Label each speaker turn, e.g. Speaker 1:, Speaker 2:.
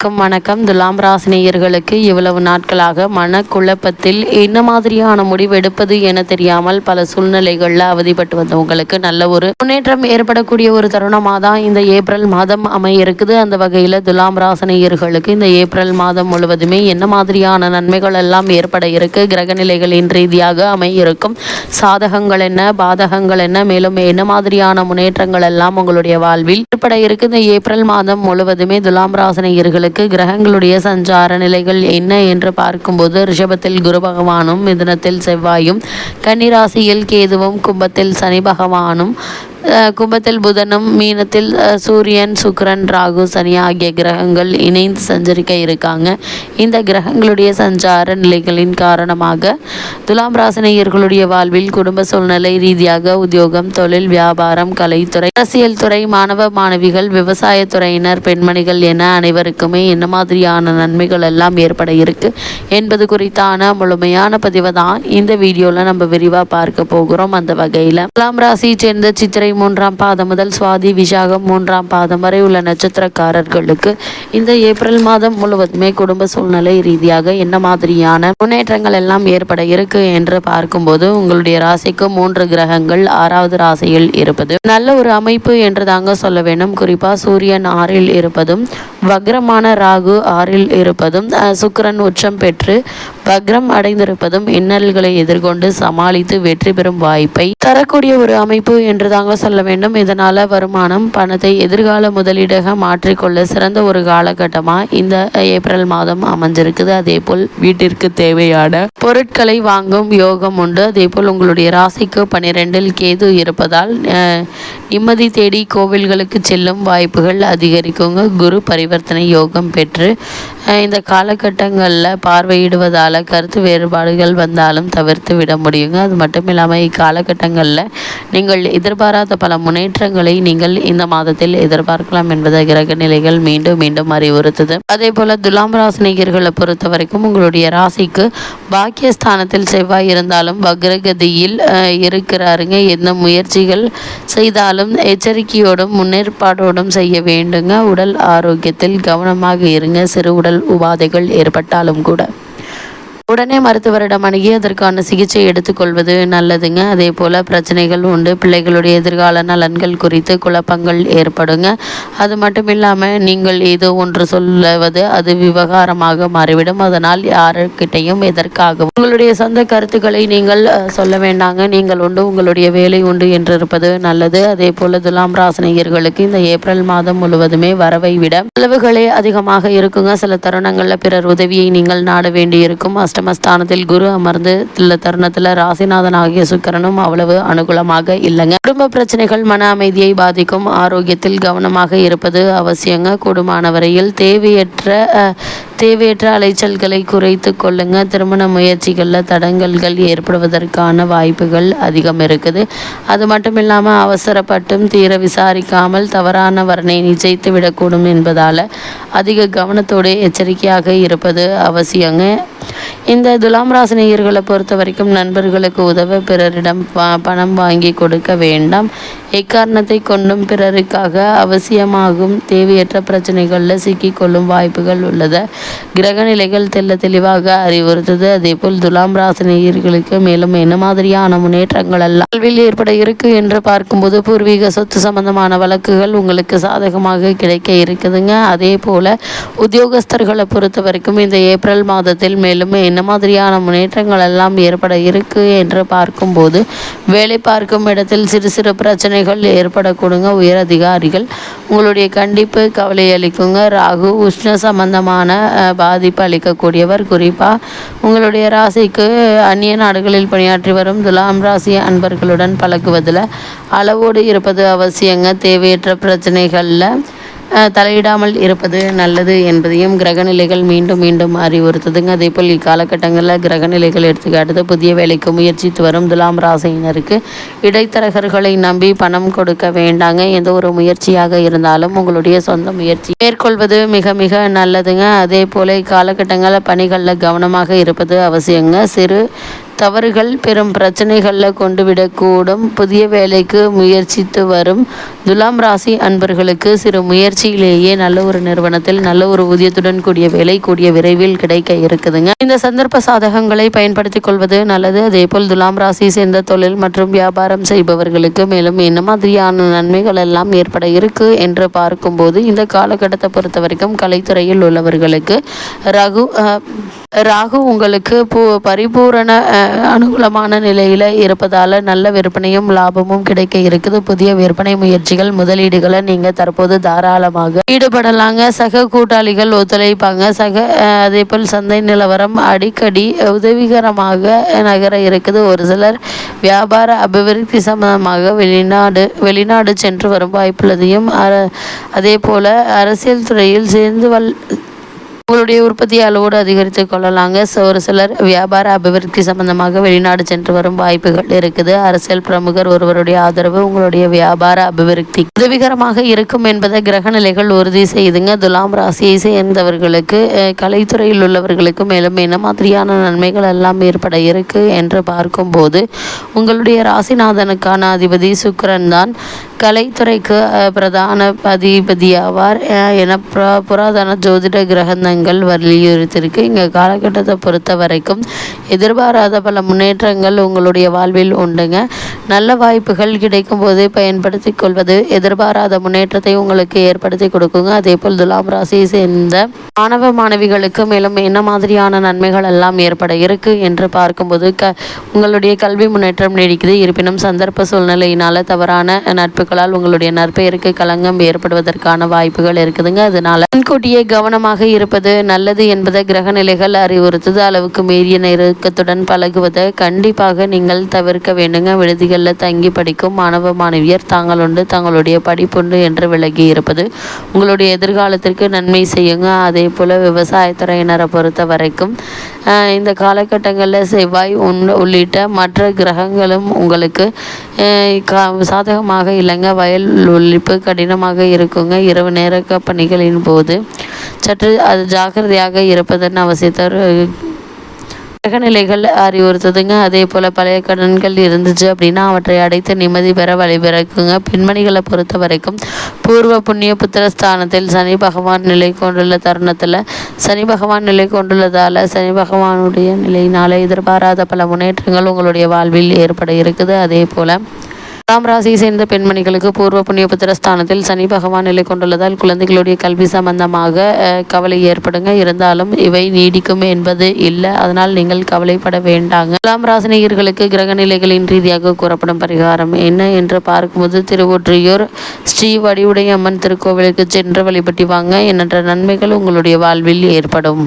Speaker 1: வணக்கம் வணக்கம். துலாம் ராசினியர்களுக்கு இவ்வளவு நாட்களாக மனக்குழப்பத்தில் என்ன மாதிரியான முடிவு எடுப்பது என தெரியாமல் பல சூழ்நிலைகளில் அவதிப்பட்டு வந்தவங்களுக்கு நல்ல ஒரு முன்னேற்றம் ஏற்படக்கூடிய ஒரு தருணமாக தான் இந்த ஏப்ரல் மாதம் அமைய இருக்குது அந்த வகையில் துலாம் ராசினியர்களுக்கு இந்த ஏப்ரல் மாதம் முழுவதுமே என்ன மாதிரியான நன்மைகள் எல்லாம் ஏற்பட இருக்கு? கிரகநிலைகளின் ரீதியாக அமைய இருக்கும் சாதகங்கள் என்ன பாதகங்கள் என்ன மேலும் என்ன மாதிரியான முன்னேற்றங்கள் எல்லாம் உங்களுடைய வாழ்வில் ஏற்பட இருக்கு? இந்த ஏப்ரல் மாதம் முழுவதுமே துலாம் ராசினியர்களுக்கு உங்களுக்கு கிரகங்களுடைய சஞ்சார நிலைகள் என்ன என்று பார்க்கும்போது ரிஷபத்தில் குரு பகவானும் மிதுனத்தில் செவ்வாயும் கன்னிராசியில் கேதுவும் கும்பத்தில் சனி பகவானும் கும்பத்தில் புதனும் மீனத்தில் சூரியன் சுக்கரன் ராகு சனி ஆகிய கிரகங்கள் இணைந்து சஞ்சரிக்க இருக்காங்க. இந்த கிரகங்களுடைய சஞ்சார நிலைகளின் காரணமாக துலாம் ராசினியர்களுடைய வாழ்வில் குடும்ப சூழ்நிலை ரீதியாக உத்தியோகம் தொழில் வியாபாரம் கலைத்துறை அரசியல் துறை மாணவ மாணவிகள் விவசாயத்துறையினர் பெண்மணிகள் என அனைவருக்குமே என்ன மாதிரியான நன்மைகள் எல்லாம் ஏற்பட இருக்கு என்பது குறித்தான முழுமையான பதிவை தான் இந்த வீடியோவில் நம்ம விரிவாக பார்க்க போகிறோம். அந்த வகையில் துலாம் ராசியை சேர்ந்த சித்திரை மூன்றாம் பாதம் முதல் சுவாதி விசாகம் மூன்றாம் பாதம் வரை உள்ள நட்சத்திரக்காரர்களுக்கு இந்த ஏப்ரல் மாதம் முழுவதுமே குடும்ப சூழ்நிலை ரீதியாக என்ன மாதிரியான முன்னேற்றங்கள் எல்லாம் ஏற்பட இருக்கு என்று பார்க்கும்போது உங்களுடைய ராசிக்கு மூன்று கிரகங்கள் ஆறாவது ராசியில் இருப்பது. நல்ல ஒரு அமைப்பு என்று தாங்க சொல்ல வேண்டும். குறிப்பா சூரியன் ஆறில் இருப்பதும் வக்ரமான ராகு ஆறில் இருப்பதும் சுக்கரன் உச்சம் பெற்று வக்ரம் அடைந்திருப்பதும் இன்னல்களை எதிர்கொண்டு சமாளித்து வெற்றி பெறும் வாய்ப்பை தரக்கூடிய ஒரு அமைப்பு என்று தாங்க சொல்ல வேண்டும். இதனால் வருமானம் பணத்தை எதிர்கால முதலீடாக மாற்றிக்கொள்ள சிறந்த ஒரு காலகட்டமாக இந்த ஏப்ரல் மாதம் அமைஞ்சிருக்குது. அதே போல் வீட்டிற்கு தேவையான பொருட்களை வாங்கும் யோகம் உண்டு. அதே போல் உங்களுடைய ராசிக்கு பனிரெண்டில் கேது இருப்பதால் நிம்மதி தேடி கோவில்களுக்கு செல்லும் வாய்ப்புகள் அதிகரிக்குங்க. குரு பரிவர்த்தனை யோகம் பெற்று இந்த காலகட்டங்களில் பார்வையிடுவதால் கருத்து வேறுபாடுகள் வந்தாலும் தவிர்த்து விட முடியுங்க. அது மட்டும் இல்லாமல் இக்காலகட்டங்களில் நீங்கள் எதிர்பாராத பல முன்னேற்றங்களை நீங்கள் இந்த மாதத்தில் எதிர்பார்க்கலாம் என்பதை கிரக நிலைகள் மீண்டும் மீண்டும் அறிவுறுத்துது. அதே போல துலாம் ராசினிகர்களை பொறுத்த வரைக்கும் உங்களுடைய ராசிக்கு பாக்கியஸ்தானத்தில் செவ்வாய் இருந்தாலும் வக்ரகதியில் இருக்கிறாருங்க. எந்த முயற்சிகள் செய்தாலும் எச்சரிக்கையோடும் முன்னேற்பாடோடும் செய்ய வேண்டுங்க. உடல் ஆரோக்கியத்தில் கவனமாக இருங்க. சிறு உடல் உபாதைகள் ஏற்பட்டாலும் கூட. உடனே மருத்துவரிடம் அணுகி அதற்கான சிகிச்சை எடுத்துக்கொள்வது நல்லதுங்க. அதே போல் பிரச்சனைகள் உண்டு. பிள்ளைகளுடைய எதிர்கால நலன்கள் குறித்து குழப்பங்கள் ஏற்படுங்க. அது மட்டும் இல்லாமல் நீங்கள் ஏதோ ஒன்று சொல்லுவது அது விவகாரமாக மாறிவிடும். அதனால் யாருக்கிட்டையும் எதற்காகவும் உங்களுடைய சொந்த கருத்துக்களை நீங்கள் சொல்ல வேண்டாங்க. நீங்கள் உண்டு உங்களுடைய வேலை உண்டு என்று இருப்பது நல்லது. அதே போல துலாம் ராசனையர்களுக்கு இந்த ஏப்ரல் மாதம் முழுவதுமே வரவை விட செலவுகளே அதிகமாக இருக்குங்க. சில தருணங்களில் பிறர் உதவியை நீங்கள் நாட வேண்டியிருக்கும். அஷ்ட அஷ்டமஸ்தானத்தில் குரு அமர்ந்து உள்ள தருணத்தில் ராசிநாதன் ஆகிய சுக்கரனும் அவ்வளவு அனுகூலமாக இல்லைங்க. குடும்ப பிரச்சனைகள் மன அமைதியை பாதிக்கும் ஆரோக்கியத்தில் கவனமாக இருப்பது அவசியங்க. கூடுமான வரையில் தேவையற்ற தேவையற்ற அலைச்சல்களை குறைத்து கொள்ளுங்க. திருமண முயற்சிகளில் தடங்கல்கள் ஏற்படுவதற்கான வாய்ப்புகள் அதிகம் இருக்குது. அது மட்டும் இல்லாமல் அவசரப்பட்டும் தீர விசாரிக்காமல் தவறான வரனை நிச்சயித்து விடக்கூடும் என்பதால் அதிக கவனத்தோடு எச்சரிக்கையாக இருப்பது அவசியங்க. இந்த துலாம் ராசினியர்களை பொறுத்த வரைக்கும் நண்பர்களுக்கு உதவ பிறரிடம் பணம் வாங்கி கொடுக்க வேண்டாம். எக்காரணத்தை கொண்டும் பிறருக்காக அவசியமாகும் தேவையற்ற பிரச்சனைகளில் சிக்கிக்கொள்ளும் வாய்ப்புகள் உள்ளது. கிரகநிலைகள் தெல்ல தெளிவாக அறிவுறுத்தது. அதே போல் துலாம் ராசினியர்களுக்கு மேலும் என்ன மாதிரியான முன்னேற்றங்கள் எல்லாம் கல்வியில் ஏற்பட இருக்கு என்று பார்க்கும்போது பூர்வீக சொத்து சம்பந்தமான வழக்குகள் உங்களுக்கு சாதகமாக கிடைக்க இருக்குதுங்க. அதே போல உத்தியோகஸ்தர்களை பொறுத்த வரைக்கும் இந்த ஏப்ரல் மாதத்தில் மேலும் என்ன மாதிரியான முன்னேற்றங்கள் எல்லாம் ஏற்பட இருக்கு என்று பார்க்கும்போது வேலை பார்க்கும் இடத்தில் சிறு சிறு பிரச்சனைகள் ஏற்படக்கூடுங்க. உயர் அதிகாரிகள் உங்களுடைய கண்டிப்பு கவலை அளிக்குங்க. ராகு உஷ்ண சம்பந்தமான பாதிப்பு அளிக்கக்கூடியவர். குறிப்பாக உங்களுடைய ராசிக்கு அந்நிய நாடுகளில் பணியாற்றி வரும் துலாம் ராசி அன்பர்களுடன் பழகுவதில் அளவோடு இருப்பது அவசியங்க. தேவையற்ற பிரச்சனைகளில் தலையிடாமல் இருப்பது நல்லது என்பதையும் கிரகநிலைகள் மீண்டும் மீண்டும் அறிவுறுத்துதுங்க. அதே போல் இக்காலகட்டங்களில் கிரகநிலைகள் எடுத்துக்காட்டுது புதிய வேலைக்கு முயற்சித்து வரும் துலாம் ராசியினருக்கு இடைத்தரகர்களை நம்பி பணம் கொடுக்க வேண்டாங்க. எந்த ஒரு முயற்சியாக இருந்தாலும் உங்களுடைய சொந்த முயற்சி மேற்கொள்வது மிக மிக நல்லதுங்க. அதே போல் இக்காலகட்டங்களில் பணிகளில் கவனமாக இருப்பது அவசியங்க. சிறு தவறுகள் பெரும் பிரச்சனைகளில் கொண்டு விடக்கூடும். புதிய வேலைக்கு முயற்சித்து வரும் துலாம் ராசி அன்பர்களுக்கு சிறு முயற்சியிலேயே நல்ல ஒரு நிறுவனத்தில் நல்ல ஒரு ஊதியத்துடன் கூடிய வேலை கூடிய விரைவில் கிடைக்க இருக்குதுங்க. இந்த சந்தர்ப்ப சாதகங்களை பயன்படுத்திக் கொள்வது நல்லது. அதே போல் துலாம் ராசி சேர்ந்த தொழில் மற்றும் வியாபாரம் செய்பவர்களுக்கு மேலும் என்ன மாதிரியான நன்மைகள் எல்லாம் ஏற்பட இருக்கு என்று பார்க்கும்போது இந்த காலகட்டத்தை பொறுத்த வரைக்கும் கலைத்துறையில் உள்ளவர்களுக்கு ரகு ராகு உங்களுக்கு பூ பரிபூரண அனுகூலமான நிலையில் இருப்பதால் நல்ல விற்பனையும் லாபமும் கிடைக்க இருக்குது. புதிய விற்பனை முயற்சிகள் முதலீடுகளை நீங்கள் தற்போது தாராளமாக ஈடுபடலாங்க. சக கூட்டாளிகள் ஒத்துழைப்பாங்க. சக அதே போல் சந்தை நிலவரம் அடிக்கடி உதவிகரமாக நகர இருக்குது. ஒரு சிலர் வியாபார அபிவிருத்தி சம்பந்தமாக வெளிநாடு வெளிநாடு சென்று வரும் வாய்ப்புள்ளதையும் அதே போல் அரசியல் துறையில் சேர்ந்து வல் உங்களுடைய உற்பத்தி அளவோடு அதிகரித்து கொள்ளலாங்க. ஒரு சிலர் வியாபார அபிவிருத்தி சம்பந்தமாக வெளிநாடு சென்று வரும் வாய்ப்புகள் இருக்குது. அரசியல் பிரமுகர் ஒருவருடைய ஆதரவு உங்களுடைய வியாபார அபிவிருத்தி உதவிகரமாக இருக்கும் என்பதை கிரக நிலைகள் உறுதி செய்துங்க. துலாம் ராசியை சேர்ந்தவர்களுக்கு கலைத்துறையில் உள்ளவர்களுக்கு மேலும் என்ன மாதிரியான நன்மைகள் எல்லாம் ஏற்பட இருக்கு என்று பார்க்கும்போது உங்களுடைய ராசிநாதனுக்கான அதிபதி சுக்கரன் தான் கலைத்துறைக்கு பிரதான அதிபதியாவார் என புராதன ஜோதிட கிரகங்கள் மாற்றங்கள் வலியுறுத்தியிருக்கு. இங்கே காலகட்டத்தை பொறுத்த வரைக்கும் எதிர்பாராத பல முன்னேற்றங்கள் உங்களுடைய வாழ்வில் உண்டுங்க. நல்ல வாய்ப்புகள் கிடைக்கும் போதே பயன்படுத்தி கொள்வது எதிர்பாராத முன்னேற்றத்தை உங்களுக்கு ஏற்படுத்தி கொடுக்குங்க. அதே போல் துலாம் ராசியை சேர்ந்த மாணவ மாணவிகளுக்கு மேலும் என்ன மாதிரியான நன்மைகள் எல்லாம் ஏற்பட இருக்கு என்று பார்க்கும்போது க உங்களுடைய கல்வி முன்னேற்றம் நீடிக்குது. இருப்பினும் சந்தர்ப்ப சூழ்நிலையினால தவறான நட்புகளால் உங்களுடைய நற்பெயருக்கு களங்கம் ஏற்படுவதற்கான வாய்ப்புகள் இருக்குதுங்க. அதனால முன்கூட்டியே கவனமாக இருப்பது நல்லது என்பதை கிரகநிலைகள் அறிவுறுத்துது. அளவுக்கு மீறிய நெருக்கத்துடன் பழகுவதை கண்டிப்பாக நீங்கள் தவிர்க்க வேண்டுங்க. விடுதிகளில் தங்கி படிக்கும் மாணவ மாணவியர் தாங்களுண்டு தங்களுடைய படிப்புண்டு என்று விலகி இருப்பது. உங்களுடைய எதிர்காலத்திற்கு நன்மை செய்யுங்க. அதே போல் விவசாயத்துறையினரை பொறுத்த வரைக்கும் இந்த காலகட்டங்களில் செவ்வாய் உண் உள்ளிட்ட மற்ற கிரகங்களும் உங்களுக்கு சாதகமாக இல்லைங்க. வயல் ஒழிப்பு கடினமாக இருக்குங்க. இரவு நேர பணிகளின் போது சற்று அது ஜாக்கிரதையாக இருப்பதன் அவசியத்தை கிரகநிலைகள் அறிவுறுத்துதுங்க. அதே போல் பழைய கடன்கள் இருந்துச்சு அப்படின்னா அவற்றை அடைத்து நிம்மதி பெற வழிபிறக்குங்க பெண்மணிகளை பொறுத்த வரைக்கும் பூர்வ புண்ணிய ஸ்தானத்தில் சனி பகவான் நிலை கொண்டுள்ள தருணத்தில் சனி பகவான் நிலை கொண்டுள்ளதால் சனி பகவானுடைய நிலையினால் எதிர்பாராத பல முன்னேற்றங்கள் உங்களுடைய வாழ்வில் ஏற்பட இருக்குது. அதே போல் பத்தாம் ராசியை சேர்ந்த பெண்மணிகளுக்கு பூர்வ புண்ணிய புத்திரஸ்தானத்தில் சனி பகவான் நிலை கொண்டுள்ளதால் குழந்தைகளுடைய கல்வி சம்பந்தமாக கவலை ஏற்படுங்க. இருந்தாலும் இவை நீடிக்கும் என்பது இல்லை. அதனால் நீங்கள் கவலைப்பட வேண்டாங்க. துலாம் ராசினியர்களுக்கு கிரக நிலைகளின் ரீதியாக கூறப்படும் பரிகாரம் என்ன என்று பார்க்கும்போது திருவொற்றியூர் ஸ்ரீ வடிவுடைய அம்மன் திருக்கோவிலுக்கு சென்று வழிபட்டி வாங்க. எண்ணற்ற நன்மைகள் உங்களுடைய வாழ்வில் ஏற்படும்.